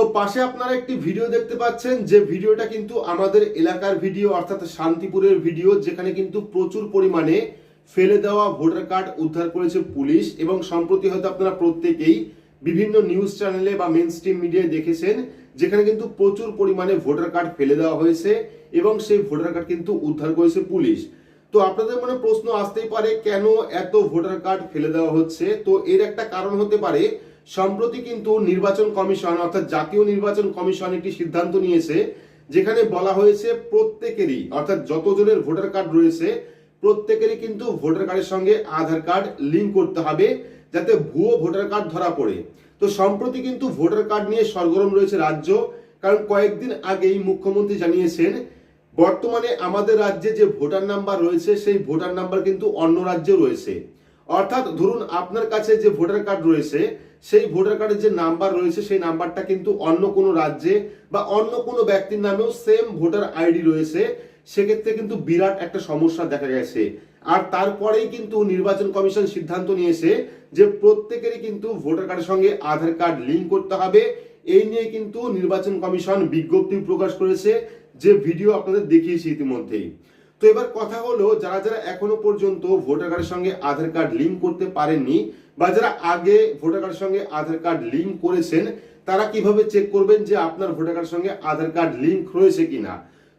তো পাশে আপনারা একটি ভিডিও দেখতে পাচ্ছেন, যে ভিডিওটা কিন্তু আমাদের এলাকার ভিডিও অর্থাৎ শান্তিপুরের ভিডিও যেখানে কিন্তু প্রচুর পরিমাণে ফেলে দেওয়া ভোটার কার্ড উদ্ধার করেছে পুলিশ এবং সম্প্রতি হয়তো আপনারা প্রত্যেকেই বিভিন্ন নিউজ চ্যানেলে বা মেন স্ট্রিম মিডিয়ায় দেখেছেন, যেখানে কিন্তু প্রচুর পরিমাণে ভোটার কার্ড ফেলে দেওয়া হয়েছে এবং সেই ভোটার কার্ড কিন্তু উদ্ধার করেছে পুলিশ। তো আপনাদের মনে প্রশ্ন আসতেই পারে, কেন এত ভোটার কার্ড ফেলে দেওয়া হচ্ছে? তো এর একটা কারণ হতে পারে সম্প্রতি কিন্তু নির্বাচন কমিশন, অর্থাৎ জাতীয় নির্বাচন কমিশন একটি সিদ্ধান্ত নিয়েছে, যেখানে বলা হয়েছে প্রত্যেকেরই, অর্থাৎ যতজনের ভোটার কার্ড রয়েছে, প্রত্যেকেরই কিন্তু ভোটার কার্ডের সঙ্গে আধার কার্ড লিঙ্ক করতে হবে, যাতে ভুয়ো ভোটার কার্ড ধরা পড়ে। তো সম্প্রতি কিন্তু ভোটার কার্ড নিয়ে সরগরম রয়েছে রাজ্য, কারণ কয়েকদিন আগেই মুখ্যমন্ত্রী জানিয়েছেন, বর্তমানে আমাদের রাজ্যে যে ভোটার নাম্বার রয়েছে, সেই ভোটার নাম্বার কিন্তু অন্য রাজ্যে রয়েছে। অর্থাৎ ধরুন আপনার কাছে যে ভোটার কার্ড রয়েছে সেই ভোটার কার্ডের যে নাম্বার রয়েছে, সেই নাম্বারটা কিন্তু অন্য কোনো রাজ্যে বা অন্য কোনো ব্যক্তির নামেও সেম ভোটার আইডি রয়েছে। সেক্ষেত্রে কিন্তু বিরাট একটা সমস্যা দেখা গেছে। আর তারপরেই কিন্তু নির্বাচন কমিশন সিদ্ধান্ত নিয়েছে যে প্রত্যেকেরই কিন্তু ভোটার কার্ডের সঙ্গে আধার কার্ড লিঙ্ক করতে হবে। এই নিয়ে কিন্তু নির্বাচন কমিশন বিজ্ঞপ্তি প্রকাশ করেছে, যে ভিডিও আপনাদের দেখিয়েছি ইতিমধ্যেই। তো এবার কথা হলো, যারা যারা এখনও পর্যন্ত ভোটার কার্ডের সঙ্গে আধার কার্ড লিঙ্ক করতে পারেননি বা যারা আগে ভোটার কার্ডের সঙ্গে আধার কার্ড লিঙ্ক করেছেন, তারা কীভাবে চেক করবেন যে আপনার ভোটার কার্ডের সঙ্গে আধার কার্ড লিঙ্ক রয়েছে কিনা?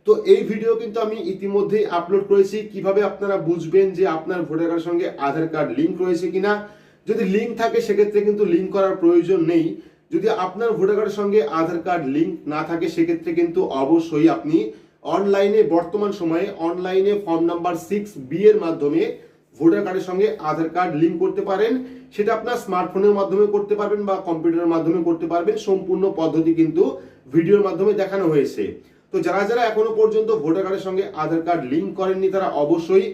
তো এই ভিডিও কিন্তু আমি ইতিমধ্যেই আপলোড করেছি। কীভাবে আপনারা বুঝবেন যে আপনার ভোটার কার্ডের সঙ্গে আধার কার্ড লিঙ্ক রয়েছে কিনা? যদি লিঙ্ক থাকে, সেক্ষেত্রে কিন্তু লিঙ্ক করার প্রয়োজন নেই। যদি আপনার ভোটার কার্ডের সঙ্গে আধার কার্ড লিঙ্ক না থাকে, সেক্ষেত্রে কিন্তু অবশ্যই আপনি অনলাইনে, বর্তমান সময়ে অনলাইনে ফর্ম নাম্বার সিক্স বি এর মাধ্যমে ভোটার কার্ডের সঙ্গে আধার কার্ড লিঙ্ক করতে পারেন। সেটা আপনার স্মার্টফোনের মাধ্যমে করতে পারবেন বা কম্পিউটারের মাধ্যমে করতে পারবেন। সম্পূর্ণ পদ্ধতি কিন্তু ভিডিওর মাধ্যমে দেখানো হয়েছে। তো যারা যারা এখনও পর্যন্ত ভোটার কার্ডের সঙ্গে আধার কার্ড লিঙ্ক করেননি, তারা অবশ্যই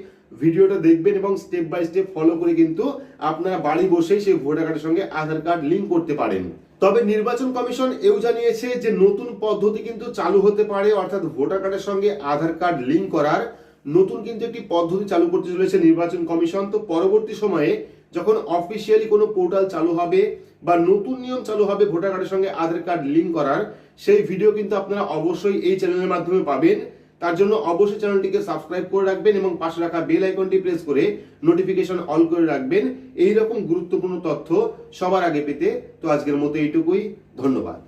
ভিডিওটা দেখবেন এবং স্টেপ বাই স্টেপ ফলো করে কিন্তু আপনারা বাড়ি বসেই সেই ভোটার কার্ডের সঙ্গে আধার কার্ড লিঙ্ক করতে পারেন। তবে নির্বাচন কমিশন এও জানিয়েছে যে নতুন পদ্ধতি কিন্তু চালু হতে পারে, অর্থাৎ ভোটার কার্ডের সঙ্গে আধার কার্ড লিঙ্ক করার। নতুন কিন্তু একটি পদ্ধতি চালু করতে চলেছে নির্বাচন কমিশন। তো পরবর্তী সময়ে যখন অফিসিয়ালি কোনো পোর্টাল চালু হবে বা নতুন নিয়ম চালু হবে ভোটার কার্ডের সঙ্গে আধার কার্ড লিঙ্ক করার, সেই ভিডিও কিন্তু আপনারা অবশ্যই এই চ্যানেলের মাধ্যমে পাবেন। তার জন্য অবশ্যই চ্যানেলটিকে সাবস্ক্রাইব করে রাখবেন এবং পাশে রাখা বেল আইকনটি প্রেস করে নোটিফিকেশন অল করে রাখবেন। এই রকম গুরুত্বপূর্ণ তথ্য সবার আগে পেতে তো আজকের মতো এইটুকুই। ধন্যবাদ।